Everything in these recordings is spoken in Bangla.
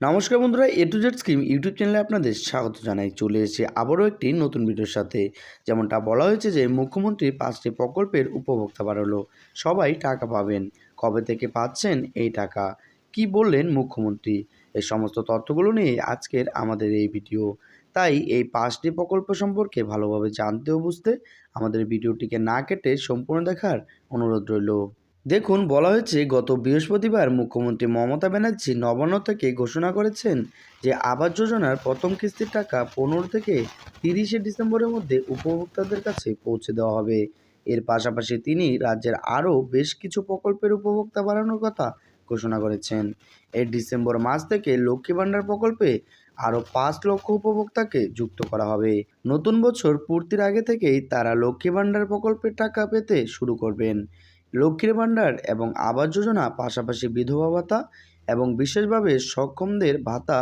নমস্কার বন্ধুরা A to Z scheme YouTube চ্যানেলে আপনাদের স্বাগত জানাই। চলে এসেছে আবারও একটি নতুন ভিডিওর সাথে। যেমনটা বলা হয়েছে যে, মুখ্যমন্ত্রী পাঁচটি প্রকল্পের উপভোক্তা বাড়ালো। সবাই টাকা পাবেন। কবে থেকে পাচ্ছেন এই টাকা? কি বললেন মুখ্যমন্ত্রী? এই সমস্ত তথ্যগুলো নিয়ে আজকের আমাদের এই ভিডিও। তাই এই পাঁচটি প্রকল্প সম্পর্কে ভালোভাবে জানতে ও বুঝতে আমাদের ভিডিওটিকে না কেটে সম্পূর্ণ দেখার অনুরোধ রইল। দেখুন, বলা হয়েছে গত বৃহস্পতিবার মুখ্যমন্ত্রী মমতা ব্যানার্জি নবান্ন থেকে ঘোষণা করেছেন যে আবাস যোজনার প্রথম কিস্তির টাকা পনেরো থেকে তিরিশে ডিসেম্বরের মধ্যে উপভোক্তাদের কাছে পৌঁছে দেওয়া হবে। এর পাশাপাশি তিনি রাজ্যের আরও বেশ কিছু প্রকল্পের উপভোক্তা বাড়ানোর কথা ঘোষণা করেছেন। এই ডিসেম্বর মাস থেকে লক্ষ্মী ভাণ্ডার প্রকল্পে আরও পাঁচ লক্ষ উপভোক্তাকে যুক্ত করা হবে। নতুন বছর পূর্তির আগে থেকেই তারা লক্ষ্মী ভাণ্ডার প্রকল্পের টাকা পেতে শুরু করবেন। লক্ষ্মীর ভাণ্ডার এবং আবাস যোজনা, পাশাপাশি বিধবা ভাতা এবং বিশেষভাবে সক্ষমদের ভাতা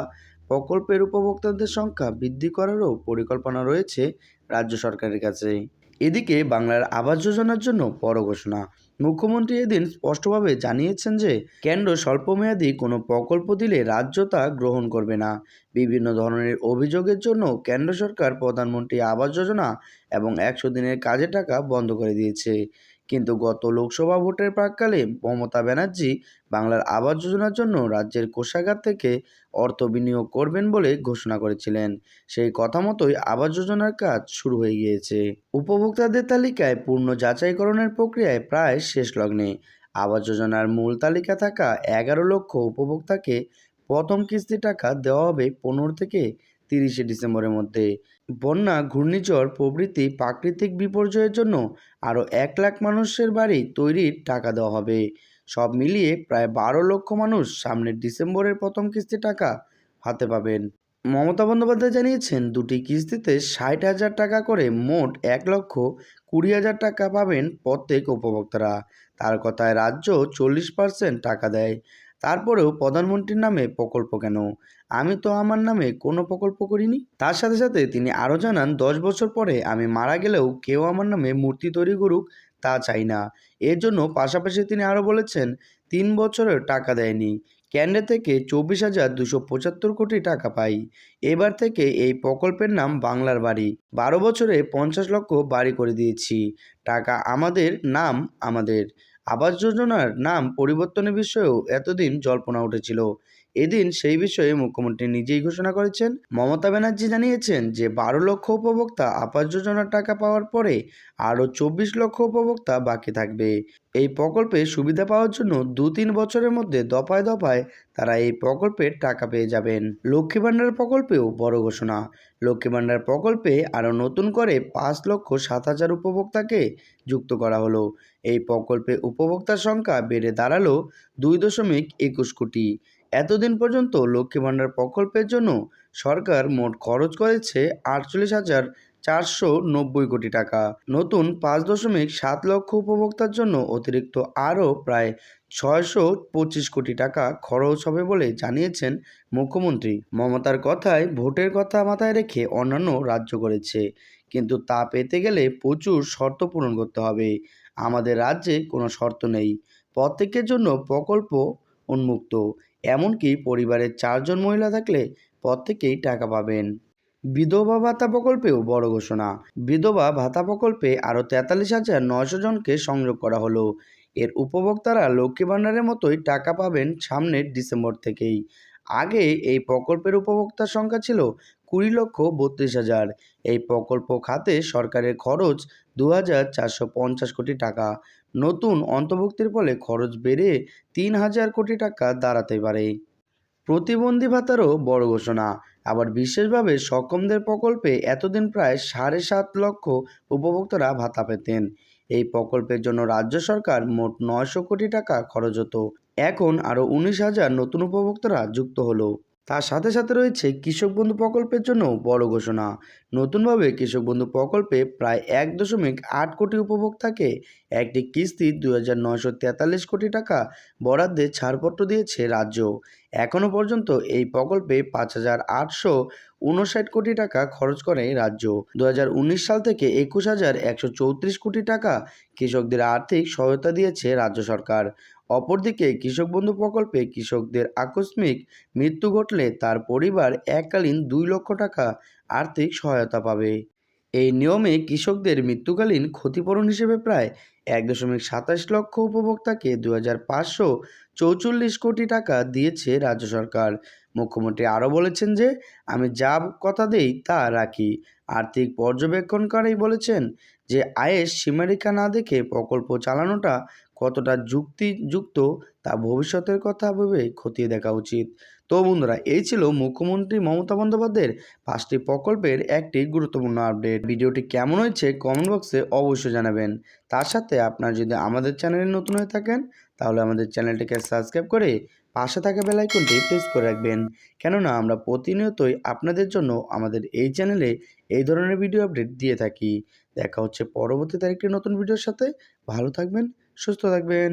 প্রকল্পের উপভোক্তাদের সংখ্যা বৃদ্ধি করারও পরিকল্পনা রয়েছে রাজ্য সরকারের কাছে। এদিকে বাংলার আবাস যোজনার জন্য বড় ঘোষণা। মুখ্যমন্ত্রী এদিন স্পষ্টভাবে জানিয়েছেন যে, কেন্দ্র স্বল্পমেয়াদী কোনো প্রকল্প দিলে রাজ্য তা গ্রহণ করবে না। বিভিন্ন ধরনের অভিযোগের জন্য কেন্দ্র সরকার প্রধানমন্ত্রী আবাস যোজনা এবং একশো দিনের কাজের টাকা বন্ধ করে দিয়েছে। কিন্তু গত লোকসভা ভোটের প্রাককালে মমতা ব্যানার্জি বাংলার আবাস যোজনার জন্য রাজ্যের কোষাগার থেকে অর্থ বিনিয়োগ করবেন বলে ঘোষণা করেছিলেন। সেই কথা মতোই আবাস যোজনার কাজ শুরু হয়ে গিয়েছে। উপভোক্তাদের তালিকায় পূর্ণ যাচাইকরণের প্রক্রিয়ায় প্রায় শেষ লগ্নে। আবাস যোজনার মূল তালিকা থাকা এগারো লক্ষ উপভোক্তাকে প্রথম কিস্তি টাকা দেওয়া হবে পনেরো থেকে তিরিশে ডিসেম্বরের মধ্যে। বন্যা, ঘূর্ণিঝড় প্রভৃতি প্রাকৃতিক বিপর্যয়ের জন্য আরও এক লাখ মানুষের বাড়ি তৈরির টাকা দেওয়া হবে। সব মিলিয়ে প্রায় বারো লক্ষ মানুষ সামনের ডিসেম্বরের প্রথম কিস্তি টাকা হাতে পাবেন। মমতা বন্দ্যোপাধ্যায় জানিয়েছেন, দুটি কিস্তিতে ষাট হাজার টাকা করে মোট এক লক্ষ কুড়ি হাজার টাকা পাবেন প্রত্যেক উপভোক্তারা। তার কথায় রাজ্য চল্লিশ পার্সেন্ট টাকা দেয়। তারপরেও প্রধানমন্ত্রীর নামে প্রকল্প কেন? আমি তো আমার নামে কোনো প্রকল্প করিনি। তার সাথে সাথে তিনি আরও জানান, দশ বছর পরে আমি মারা গেলেও কেউ আমার নামে মূর্তি তৈরি করুক তা চাই না। এর জন্য পাশাপাশি তিনি আরও বলেছেন, তিন বছরের টাকা দেয়নি। ক্যান্ডে থেকে চব্বিশ হাজার দুশো পঁচাত্তর কোটি টাকা পাই। এবার থেকে এই প্রকল্পের নাম বাংলার বাড়ি। বারো বছরে পঞ্চাশ লক্ষ বাড়ি করে দিয়েছি। টাকা আমাদের, নাম আমাদের। আবাস যোজনার নাম পরিবর্তনের বিষয়েও এতদিন জল্পনা উঠেছিল। এদিন সেই বিষয়ে মুখ্যমন্ত্রী নিজেই ঘোষণা করেছেন। মমতা ব্যানার্জি জানিয়েছেন যে, বারো লক্ষ উপভোক্তা আবাস যোজনার টাকা পাওয়ার পরে আরও চব্বিশ লক্ষ উপভোক্তা বাকি থাকবে। এই প্রকল্পে সুবিধা পাওয়ার জন্য দু তিন বছরের মধ্যে দফায় দফায় তারা এই প্রকল্পের টাকা পেয়ে যাবেন। লক্ষ্মী ভাণ্ডার প্রকল্পেও বড় ঘোষণা। লক্ষ্মী ভাণ্ডার প্রকল্পে আরও নতুন করে পাঁচ লক্ষ সাত হাজার উপভোক্তাকে যুক্ত করা হলো। এই প্রকল্পে উপভোক্তার সংখ্যা বেড়ে দাঁড়াল দুই দশমিক একুশ কোটি। এতদিন পর্যন্ত লক্ষ্মী ভাণ্ডার প্রকল্পের জন্য সরকার মোট খরচ করেছে আটচল্লিশ হাজার চারশো নব্বই কোটি টাকা। নতুন পাঁচ দশমিক সাত লক্ষ উপভোক্তার জন্য অতিরিক্ত আরও প্রায় ছয়শো পঁচিশ কোটি টাকা খরচ হবে বলে জানিয়েছেন মুখ্যমন্ত্রী। মমতার কথায় ভোটের কথা মাথায় রেখে অন্যান্য রাজ্য করেছে। কিন্তু তা পেতে গেলে প্রচুর শর্ত পূরণ করতে হবে। আমাদের রাজ্যে কোনো শর্ত নেই। প্রত্যেকের জন্য প্রকল্প উন্মুক্ত। এমনকি পরিবারের চারজন মহিলা থাকলে প্রত্যেকেই টাকা পাবেন। বিধবা ভাতা প্রকল্পেও বড় ঘোষণা। বিধবা ভাতা প্রকল্পে আরও তেতাল্লিশ হাজার নয়শো জনকে সংযোগ করা হলো। এর উপভোক্তারা লক্ষ্মী ভাণ্ডারের মতোই টাকা পাবেন সামনের ডিসেম্বর থেকেই। আগে এই প্রকল্পের উপভোক্তার সংখ্যা ছিল কুড়ি লক্ষ বত্রিশ হাজার। এই প্রকল্প খাতে সরকারের খরচ দু হাজার চারশো পঞ্চাশ কোটি টাকা। নতুন অন্তর্ভুক্তির ফলে খরচ বেড়ে তিন হাজার কোটি টাকা দাঁড়াতে পারে। প্রতিবন্ধী ভাতারও বড় ঘোষণা। আবার বিশেষভাবে সক্ষমদের প্রকল্পে এতদিন প্রায় সাড়ে সাত লক্ষ উপভোক্তারা ভাতা পেতেন। এই প্রকল্পের জন্য রাজ্য সরকার মোট নয়শো কোটি টাকা খরচ হতো। এখন আরও উনিশ হাজার নতুন উপভোক্তারা যুক্ত হলো। তার সাথে সাথে রয়েছে কৃষক বন্ধু প্রকল্পের জন্য বড় ঘোষণা। নতুনভাবে কৃষক বন্ধু প্রকল্পে প্রায় এক দশমিক আট কোটি উপভোক্তাকে একটি কিস্তি দুই হাজার নয়শো তেতাল্লিশ কোটি টাকা বরাদ্দে ছাড়পত্র দিয়েছে রাজ্য। এখনও পর্যন্ত এই প্রকল্পে পাঁচ হাজার আটশো উনষাট কোটি টাকা খরচ করে রাজ্য। দু হাজার উনিশ সাল থেকে একুশ হাজার একশো চৌত্রিশ কোটি টাকা কৃষকদের আর্থিক সহায়তা দিয়েছে রাজ্য সরকার। অপরদিকে কৃষক বন্ধু প্রকল্পে কৃষকদের আকস্মিক মৃত্যু ঘটলে তার পরিবার এককালীন দুই লক্ষ টাকা আর্থিক সহায়তা পাবে। এই নিয়মে কৃষকদের মৃত্যুকালীন ক্ষতিপূরণ হিসেবে প্রায় এক দশমিক সাতাশ লক্ষ উপভোক্তাকে দু হাজার পাঁচশো চৌচল্লিশ কোটি টাকা দিয়েছে রাজ্য সরকার। মুখ্যমন্ত্রী আরও বলেছেন যে, আমি যা কথা দেই তা রাখি। আর্থিক পর্যবেক্ষণকারী বলেছেন যে, আয়ের সীমারেখা না দেখে প্রকল্প চালানোটা কতটা যুক্তিযুক্ত তা ভবিষ্যতের কথা ভেবে খতিয়ে দেখা উচিত। তো বন্ধুরা, এই ছিল মুখ্যমন্ত্রী মমতা বন্দ্যোপাধ্যায়ের পাঁচটি প্রকল্পের একটি গুরুত্বপূর্ণ আপডেট। ভিডিওটি কেমন হয়েছে কমেন্ট বক্সে অবশ্যই জানাবেন। তার সাথে আপনারা যদি আমাদের চ্যানেলে নতুন হয়ে থাকেন, তাহলে আমাদের চ্যানেলটিকে সাবস্ক্রাইব করে পাশে থাকা বেলাইকনটি প্রেস করে রাখবেন। কেননা, আমরা প্রতিনিয়তই আপনাদের জন্য আমাদের এই চ্যানেলে এই ধরনের ভিডিও আপডেট দিয়ে থাকি। দেখা হচ্ছে পরবর্তীতে একটি নতুন ভিডিওর সাথে। ভালো থাকবেন সুস্থ থাকবেন।